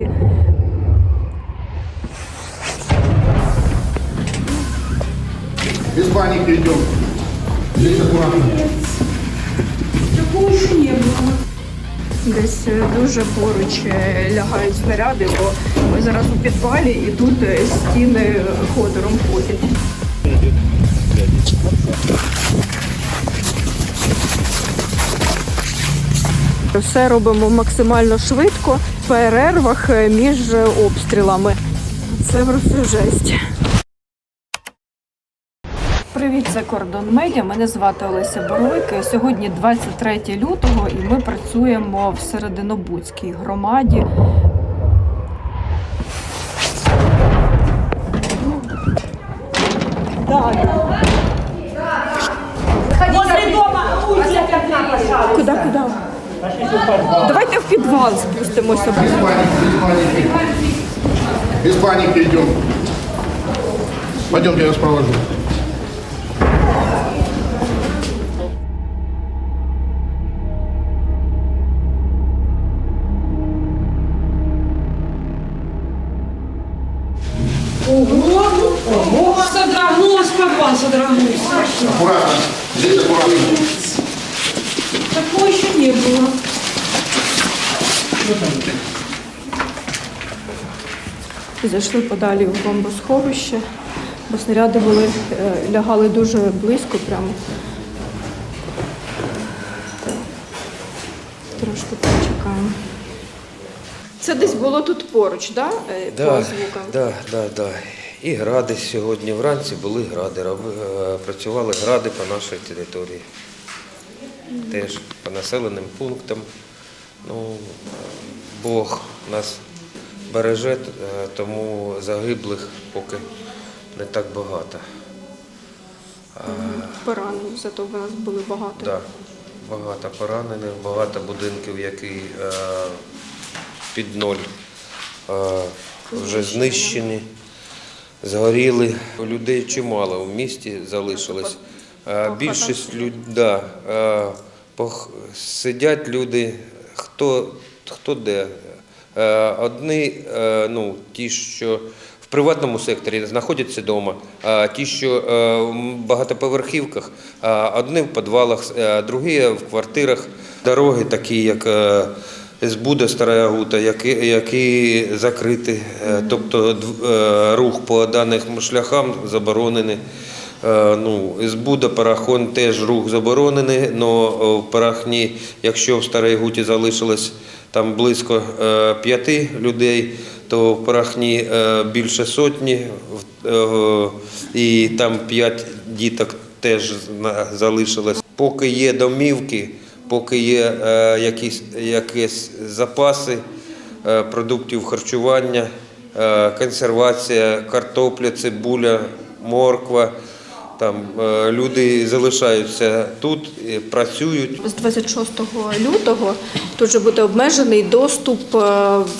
Без паники идем. Здесь аккуратно. Такого ще не було. Десь е, дуже поруч е, лягають снаряди, бо ми зараз у підвалі і тут е, стіни ходором ходять. Все робимо максимально швидко в перервах е, між обстрілами. Це просто жесть. Привіт, це Кордон Медіа. Мене звати Олеся Боровик. Сьогодні 23 лютого, і ми працюємо в Серединобудській громаді. Возле дома улица одна, пожалуйста. Куди, куди? Давайте в підвал спустимося. Без паніки, без паніки йдемо. идем. Пойдемте, я вас провожу. Зайшли подалі в бомбосховище, бо снаряди були, е, лягали дуже близько прямо. Трошки почекаємо. Це десь було тут поруч, да? е, по Да, звукам? да, да, да. І гради сьогодні вранці були гради. Е, Працювали гради по нашій території. Теж по населеним пунктам. Ну, Бог нас береже, е, тому загиблих поки не так багато. Поранені, зато в нас були багато. Да, багато поранених, багато будинків, які е, під ноль е, вже знищені, згоріли. Людей чимало в місті залишилось. Більшість людей да, сидять люди, хто, хто де. Е, Одні, е, ну, ті, що в приватному секторі знаходяться вдома, а ті, що е, в багатоповерхівках, одні в підвалах, другі в квартирах. Дороги такі, як е, з Стара Гута, які, які закриті, тобто рух по даним шляхам заборонений. Ну, з Буда Парахон теж рух заборонений, але в Парахні, якщо в Старій Гуті залишилось там близько е, п'яти людей, то в Парахні е, більше сотні, е, і там п'ять діток теж залишилось. Поки є домівки, поки є якісь, якісь запаси продуктів харчування, консервація, картопля, цибуля, морква. Там е, люди залишаються тут, працюють. З 26 лютого тут же буде обмежений доступ е,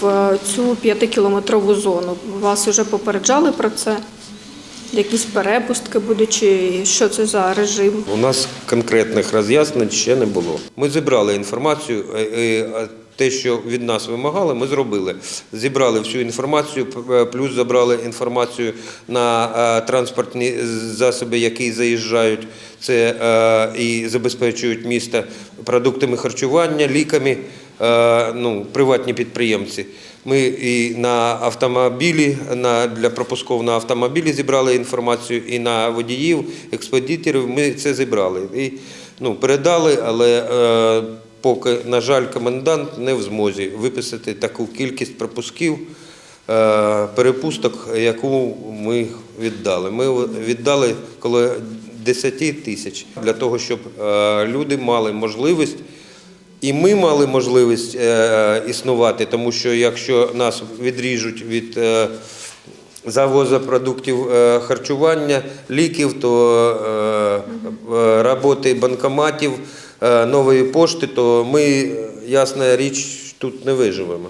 в цю п'ятикілометрову зону. Вас вже попереджали про це? Якісь перепустки будуть, чи що це за режим? У нас конкретних роз'яснень ще не було. Ми зібрали інформацію. Те, що від нас вимагали, ми зробили. Зібрали всю інформацію, е, плюс забрали інформацію на е, транспортні засоби, які заїжджають. Це е, і забезпечують місто продуктами харчування, ліками, ну, приватні підприємці. Ми і на автомобілі, на, для пропусков на автомобілі зібрали інформацію, і на водіїв, експедиторів ми це зібрали. І ну, передали, але поки, на жаль, комендант не в змозі виписати таку кількість пропусків, е, перепусток, яку ми віддали. Ми віддали коло 10 тисяч для того, щоб е, люди мали можливість. І ми мали можливість е, існувати, тому що якщо нас відріжуть від завозу продуктів харчування, ліків, то роботи банкоматів, нової пошти, то ми, е, ясна річ, тут не виживемо.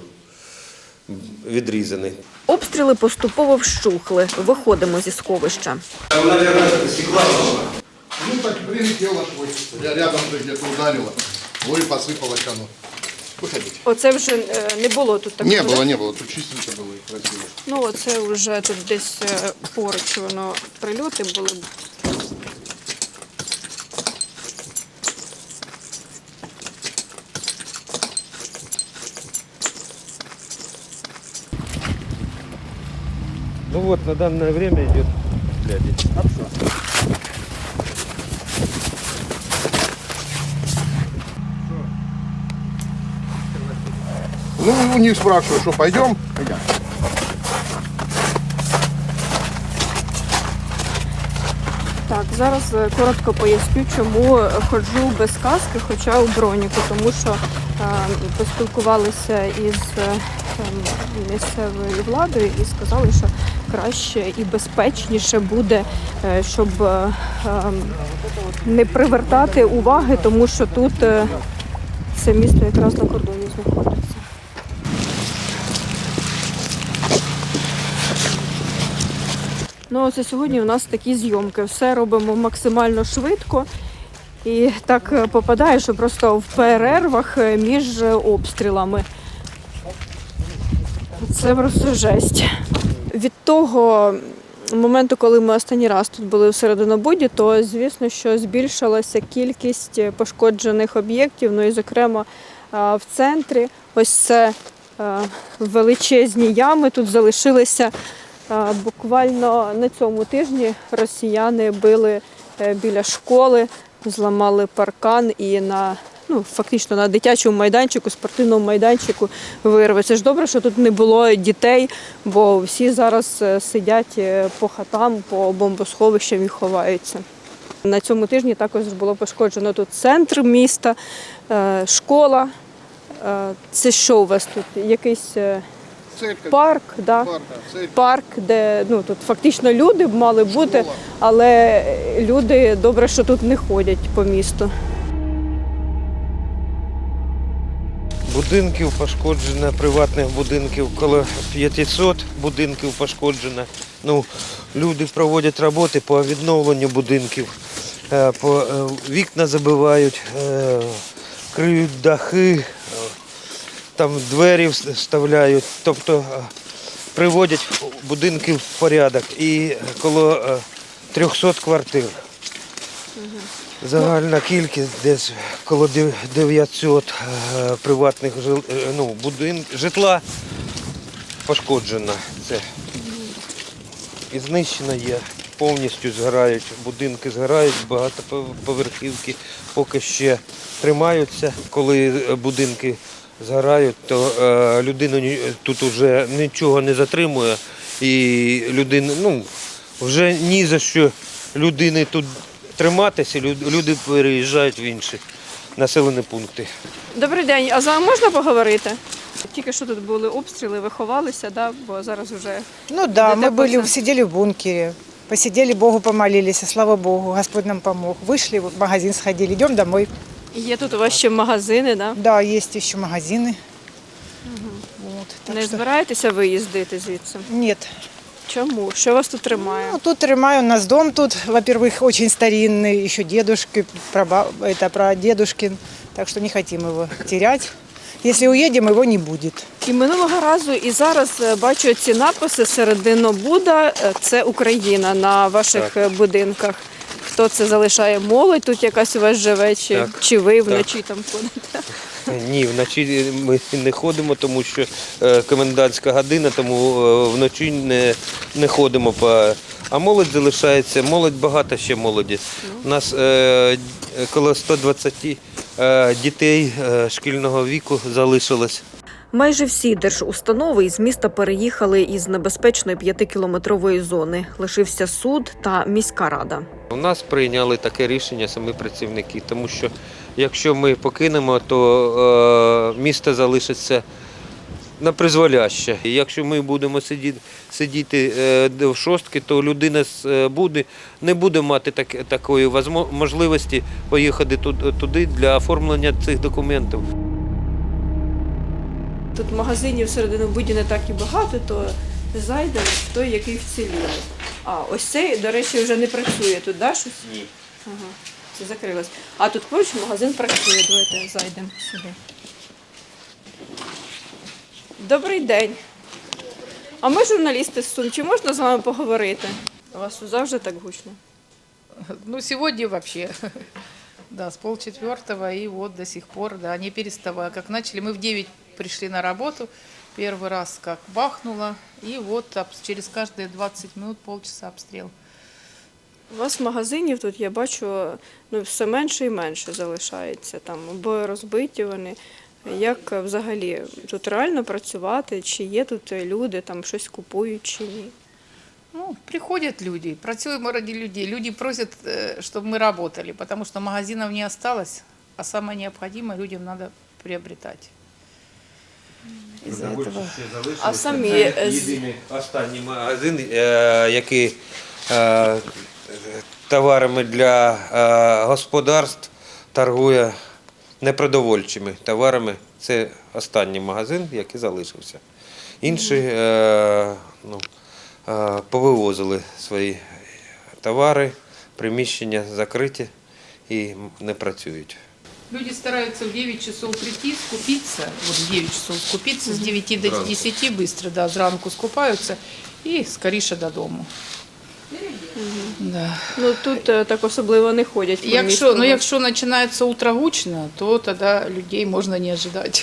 Відрізані. Обстріли поступово вщухли. Виходимо зі сховища. Ну, так прилетело, ой, ря- рядом же где-то ударило. Ой, посыпалось оно. Выходите. Оце вже е, не було тут такого. Не да? было, не было. Тут чистенько было и красиво. Ну, оце вже тут десь е, поруч воно прильоти були. Вот, на данное время идет глядеть. Ну, у них спрашиваю, что пойдем? Пойдем. Так, зараз е, коротко поясню, чому ходжу без каски, хоча у броніку, тому що е, поспілкувалися із е, ем, місцевою владою і сказали, що краще і безпечніше буде, е, щоб е, ем, не привертати уваги, тому що тут е, це місто якраз на кордоні знаходиться. Ну, оце сьогодні у нас такі зйомки. Все робимо максимально швидко. І так попадає, що просто в перервах між обстрілами. Це просто жесть. Від того моменту, коли ми останній раз тут були в Серединобуді, то звісно, що збільшилася кількість пошкоджених об'єктів. Ну і, зокрема, е, в центрі ось це е, величезні ями тут залишилися. Е, Буквально на цьому тижні росіяни били біля школи, зламали паркан і на ну, фактично на дитячому майданчику, спортивному майданчику вирви. Це ж добре, що тут не було дітей, бо всі зараз е, сидять е, по хатам, по бомбосховищам і ховаються. На цьому тижні також було пошкоджено тут центр міста, е, школа. Це що у вас тут? Якийсь Церковь. парк, да? Парк, парк, де ну тут фактично люди б мали бути, але люди добре, що тут не ходять по місту. Будинків пошкоджено, приватних будинків коло 500 будинків пошкоджено. Ну, люди проводять роботи по відновленню будинків, е, по, е, вікна забивають, е, криють дахи, там двері вставляють, тобто приводять будинки в порядок. І коло е, 300 квартир. Загальна кількість десь коло 900 е, приватних е, ну, будин, житла пошкоджено. Це. І знищено є. Повністю згорають, будинки згорають, багатоповерхівки поки ще тримаються. Коли е, будинки згорають, то людину тут вже нічого не затримує. І людина, ну, вже ні за що людини тут триматися, люд- люди переїжджають в інші населені пункти. Добрий день, а з вами можна поговорити? Тільки що тут були обстріли, ви ховалися, да? бо зараз вже Ну да, Где-то мы были, пацан- сидели в бункере, посидели, Богу помолились, и слава Богу, Господь нам помог. Вышли, в магазин сходили, идем домой. є тут у вас ще магазини, да? Да, есть еще магазины. Вот, так не что- збираєтеся виїздити звідси? Нет. Чому? Що вас тут тримає? Ну, тут Римай, у нас дом тут, во-первых, очень старинный, еще дедушки, праба- это про дедушкин, так что не хотим его терять. Если уедем, его не будет. І минулого разу, і зараз е, бачу ці написи Серединобуда е, це Україна на ваших Так. е, будинках. Хто це залишає? Молодь тут якась у вас живе, чи, Так. чи ви вночі там ходите? Ні, вночі ми не ходимо, тому що е, комендантська година, тому е, вночі не, не ходимо. По... А молодь залишається, молодь багато ще молоді. У нас е, коло 120 е, дітей шкільного віку залишилось. Майже всі держустанови із міста переїхали із небезпечної п'ятикілометрової зони. Лишився суд та міська рада. У нас прийняли таке рішення самі працівники, тому що якщо ми покинемо, то е, місто залишиться на призволяще. І Якщо ми будемо сидіти, сидіти е, в шостки, то людина з е, буде, не буде мати так, такої можливості поїхати туди, для оформлення цих документів. Тут магазинів Серединобуді не так і багато, то зайдемо в той, який вціліли. А, ось цей, до речі, вже не працює тут, да, щось? Ні. Ага, це закрилось. А тут поруч магазин працює. Давайте зайдемо сюди. Добрий день. А ми журналісти з Сум, чи можна з вами поговорити? У вас тут завжди так гучно. Ну, сегодня вообще. Да, с полчетвертого и вот до сих пор, да, не переставая. Как начали, мы в 9 пришли на работу, первый раз как бахнуло, и вот об- через каждые 20 минут полчаса обстрел. У вас магазинів тут я бачу ну, все менше і менше залишається там, або розбиті вони. Як е, взагалі тут реально працювати? Чи є тут люди, там щось купують чи ні? Ну, приходят люди, працюємо ради людей. Люди просят, э, чтобы мы работали, потому что магазинов не осталось, а самое необходимое людям надо приобретать. Из-за этого А самі е, з- Єдиний останній магазин, е, який е, товарами для е, господарств торгує непродовольчими товарами. Це останній магазин, який залишився. Інші е, ну, е, повивозили свої товари, приміщення закриті і не працюють. Люди стараются в 9 часов прийти, скупиться, вот в 9 часов скупиться, с 9 до 10 быстро, да, зранку скупаются и скоріше додому. Да. ну тут е, так особливо не ходять. по Якщо, місту. ну, якщо починається утро гучно, то тоді людей можна не ожидати.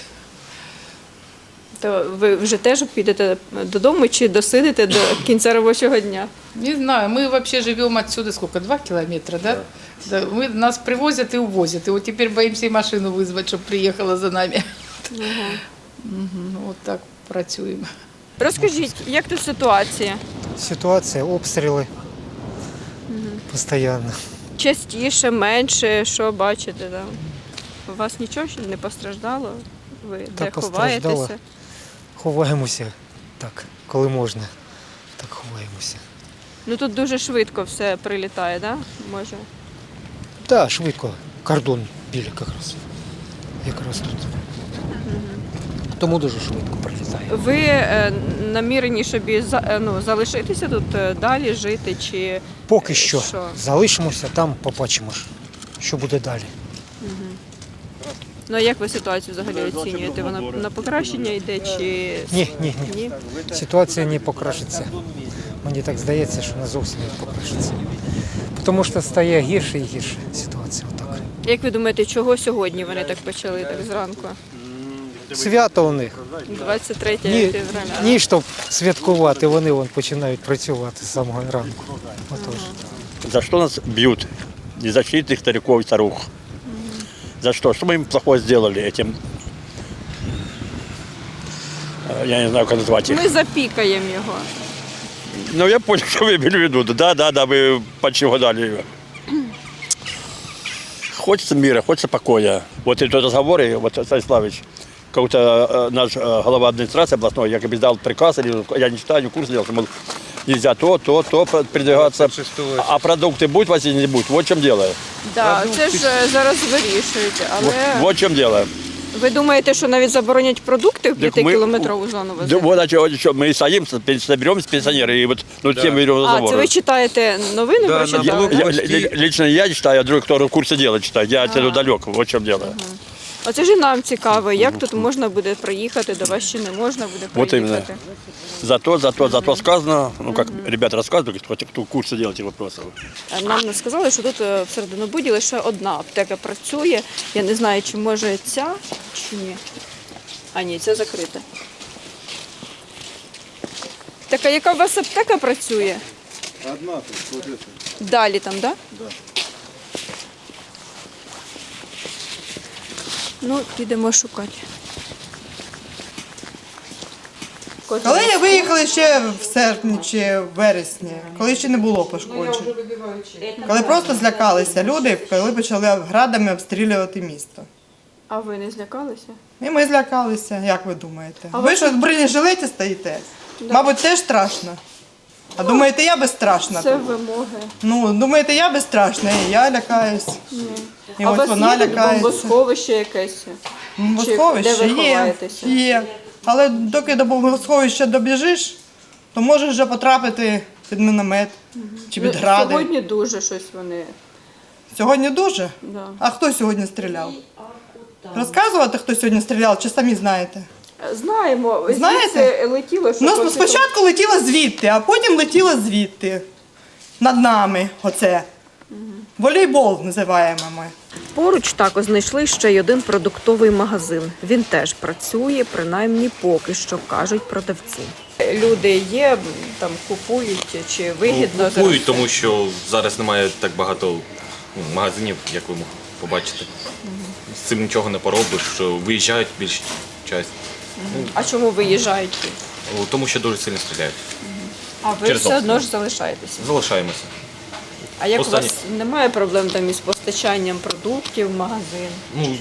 То ви вже теж підете додому чи досидите до кінця робочого дня? Не знаю, мы вообще живем отсюда сколько, два километра, да? Да, мы, нас привозят и увозят. И вот теперь боимся и машину вызвать, чтобы приехала за нами. Мгм, Вот так працюємо. Розкажіть, як тут ситуація? Ситуація, обстріли постійно. Частіше, менше, що бачите там? У вас нічого ще не постраждало? Ви Та де ховаєтеся? Ховаємося так, коли можна. Так ховаємося. Ну тут дуже швидко все прилітає, да? Може. Так, швидко. Кордон біля якраз. Якраз тут. Тому дуже швидко прилітає. Ви е, намірені собі за- е, ну, залишитися тут е, далі, жити чи Поки що, Що? залишимося, там побачимо, що буде далі. ну а як ви ситуацію взагалі оцінюєте? Вона на покращення йде чи Ні, ні, ні. ні? Ситуація не покращиться. Мені так здається, що вона зовсім не покращиться. Тому що стає гірше і гірше ситуація. Отак. Як ви думаєте, чого сьогодні вони так почали так зранку? Свято у них. 23 Ні, февраля. ні, щоб святкувати, вони вон починають працювати з самого ранку. Отож. За что нас бьют? Незащитных стариков и старух. За что? Что мы им плохое сделали этим? э, Я не знаю, как назвать их. Ми запікаємо його. Но я понял, что вы имели в виду. Да, да, да, вы почти угадали. Хочется мира, хочется покоя. Вот эти разговоры, вот Станиславович, как-то э, наш э, глава администрации областной якобы дал приказ, или я не читаю, не курс делал, что, мол, нельзя то, то, то передвигаться. Существует. А продукты будут возить или не будут? Вот в чем дело. Да, це ж е, зараз вирішують. Вот, Але вот в чем дело. ви думаєте, що навіть заборонять продукти в Так ми- 5-кілометрову зону Да, возити? вот, а чё- чё, мы стоим, соберемся пенсионеры, и вот ну, тем берем А, разговор. це ви читаєте новини, Да, прочитали? на Я- блоге. я- Почти. ли- лично я читаю, а другой, кто в курсе дела читает. Я отсюда далек, вот в чем дело. Оце ж і нам цікаво, як тут можна буде проїхати, до вас ще не можна буде Вот именно. проїхати. Зато, зато, зато сказано, ну как ребята рассказывают, кто, кто в курсе дела этих вопросов. А Нам не сказали, що тут е, в Серединобуді лише одна аптека працює. Я не знаю, чи може ця, чи ні. А ні, ця закрита. Так, а яка у вас аптека працює? Одна тут, вот это. Далі там, так? Да? Ну, підемо шукати. Коли виїхали ще в серпні чи в вересні, коли ще не було пошкоджень. Коли просто злякалися люди, коли почали градами обстрілювати місто. А ви не злякалися? І ми злякалися, як ви думаєте? А ви ви що в бронежилеті стоїте? Мабуть, теж страшно. А думаєте, я безстрашна? Це вимоги. Ну, думаєте, я безстрашна, і я лякаюсь. І а у ось вас вона є лякається. бомбосховище якесь? Бомбосховище Чи де ви є, ховаєтеся? є. Але доки до бомбосховища добіжиш, то можеш вже потрапити під міномет чи під Ну, гради. Сьогодні дуже щось вони. Сьогодні дуже? Да. А хто сьогодні стріляв? Розказувати, хто сьогодні стріляв, чи самі знаєте? Знаємо, Знаєте? звідси летіло, що Ну, спочатку летіла звідти, а потім летіла звідти. Над нами оце. Волейбол називаємо ми. Поруч також знайшли ще й один продуктовий магазин. Він теж працює, принаймні поки що кажуть продавці. люди є, там купують чи вигідно Ну, купують, зараз? тому що зараз немає так багато ну, магазинів, як ви побачите. З цим нічого не поробиш, що виїжджають більш часть, А чому виїжджають? О, тому що дуже сильно стріляють. А ви Через все обстріл. одно ж залишаєтеся. Залишаємося. А як у Останні- вас немає проблем там із постачанням продуктів в магазин? Ну,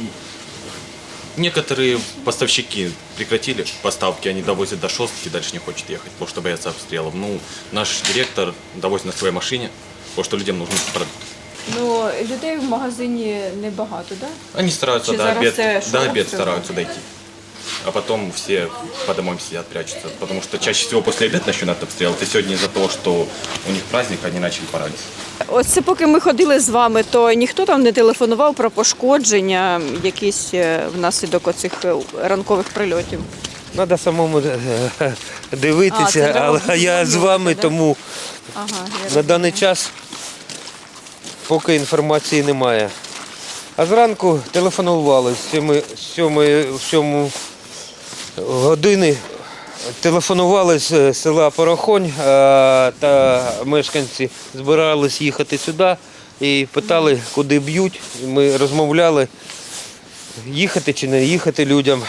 некоторые поставщики прекратили поставки, они довозят до шостки, дальше не хочет ехать, потому что боятся обстрелов. Ну, наш директор довозит на своей машине, потому что людям нужны продукты. Ну, людей в магазині небагато, так? Да? Они стараются Чи до зараз обед, це до шок обед всього? стараются дойти. А потом все по домам сидят, прячутся. Потому что чаще всего после обеда начинают обстрелы. И сегодня из-за того, что у них праздник, они начали пораниться. Оце поки ми ходили з вами, то ніхто там не телефонував про пошкодження якісь е, внаслідок оцих е, ранкових прильотів. Треба самому е, А, це дивитися, треба але я з вами, да? тому Ага, я на даний час поки інформації немає. А зранку телефонували з 7, 7, 7 години. Телефонували з е, села Порохонь е, та мешканці збирались їхати сюди і питали, куди б'ють. Ми розмовляли, їхати чи не їхати людям.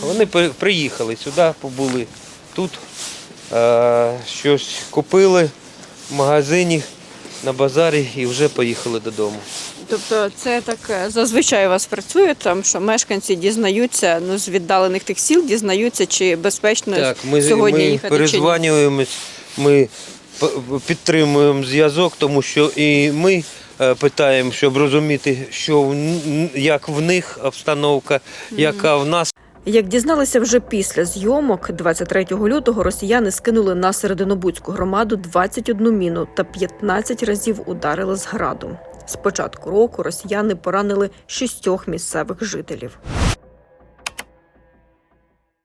Вони приїхали сюди, побули тут, е, щось купили в магазині, на базарі і вже поїхали додому. Тобто це так е, зазвичай у вас працює, там що мешканці дізнаються, ну з віддалених тих сіл дізнаються, чи безпечно Так, ми, сьогодні ми їхати перезванюємось, ми підтримуємо зв'язок, тому що і ми е, питаємо, щоб розуміти, що в як в них обстановка, яка в нас. Як дізналися вже після зйомок, 23 лютого росіяни скинули на Серединобудську громаду 21 міну та 15 разів ударили з граду. З початку року росіяни поранили шістьох місцевих жителів.